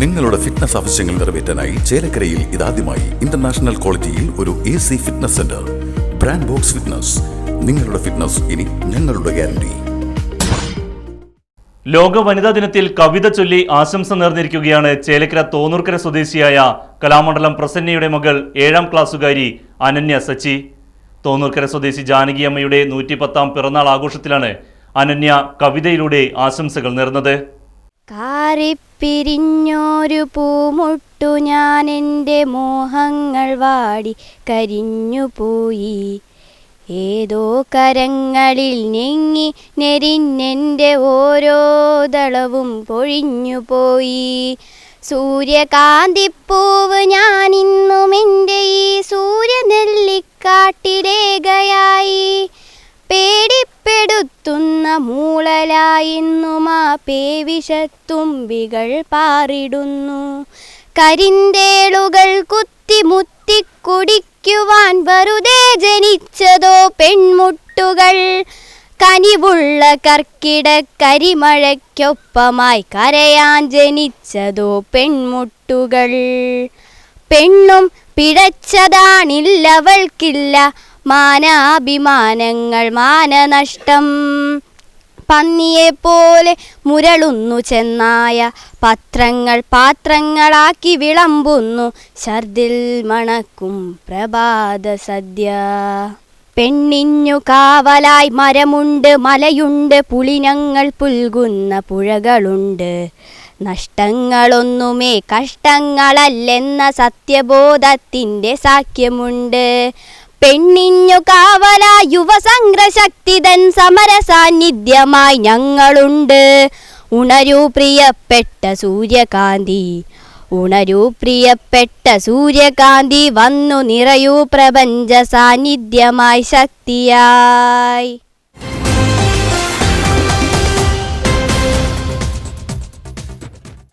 നിങ്ങളുടെ ഫിറ്റ്നസ് ആവശ്യങ്ങൾ നിറവേറ്റാനായി ചേലക്കരയിൽ ഇതാദ്യമായി ഇന്റർനാഷണൽ ക്വാളിറ്റിയിൽ ഒരു A C fitness centre brand Box Fitness നിങ്ങളുടെ ഫിറ്റ്നസ് ഇനി ഞങ്ങളുടെ ഗ്യാരണ്ടി ലോക വനിതാ ദിനത്തിൽ കവിത ചൊല്ലി ആശംസ നേർന്നിരിക്കുകയാണ് ചേലക്കര തോന്നൂർക്കര സ്വദേശിയായ കലാമണ്ഡലം പ്രസന്നയുടെ മകൾ ഏഴാം ക്ലാസ്സുകാരി അനന്യ സച്ചി. തോന്നൂർക്കര സ്വദേശി ജാനകി അമ്മയുടെ നൂറ്റിപ്പത്താം പിറന്നാൾ ആഘോഷത്തിലാണ് അനന്യ കവിതയിലൂടെ ആശംസകൾ നേർന്നത്. കാറിപ്പിരിഞ്ഞൊരു പൂമുട്ടു ഞാൻ എന്റെ മോഹങ്ങൾ വാടി കരിഞ്ഞുപോയി ഏതോ കരങ്ങളിൽ ഞെങ്ങി നെരിഞ്ഞെന്റെ ഓരോ ദളവും പൊഴിഞ്ഞുപോയി സൂര്യകാന്തിപ്പൂവ് ഞാൻ ഇന്നും എന്റെ ഈ സൂര്യനെല്ലിക്കാട്ടിലേകയായി. പേടിപ്പെടുത്തുന്ന മൂളലായിന്നും പേവിഷത്തുമ്പികൾ പാറിടുന്നു. കരിന്തേളുകൾ കുത്തിമുത്തി കുടിക്കുവാൻ വെറുതെ ജനിച്ചതോ പെൺമുട്ടുകൾ. കനിവുള്ള കർക്കിട കരിമഴയ്ക്കൊപ്പമായി കരയാൻ ജനിച്ചതോ പെൺമുട്ടുകൾ. പെണ്ണും പിഴച്ചതാണില്ലവൾക്കില്ല. മാനാഭിമാനങ്ങൾ മാനനഷ്ടം. പന്നിയെപ്പോലെ മുരളുന്നു ചെന്നായ. പത്രങ്ങൾ പാത്രങ്ങളാക്കി വിളമ്പുന്നു. ഛർദിൽ മണക്കും പ്രഭാത സദ്യ. പെണ്ണിഞ്ഞു കാവലായി മരമുണ്ട്. മലയുണ്ട്. പുളിനങ്ങൾ പുൽകുന്ന പുഴകളുണ്ട്. നഷ്ടങ്ങളൊന്നുമേ കഷ്ടങ്ങളല്ലെന്ന സത്യബോധത്തിന്റെ സാക്ഷ്യമുണ്ട്. പെണ്ണിഞ്ഞു കാവല യുവസംഘശക്തിതൻ സമര സാന്നിധ്യമായി ഞങ്ങളുണ്ട്. ഉണരൂ പ്രിയപ്പെട്ട സൂര്യകാന്തി. ഉണരൂ പ്രിയപ്പെട്ട സൂര്യകാന്തി വന്നു നിറയൂ പ്രപഞ്ച സാന്നിധ്യമായി ശക്തിയായി.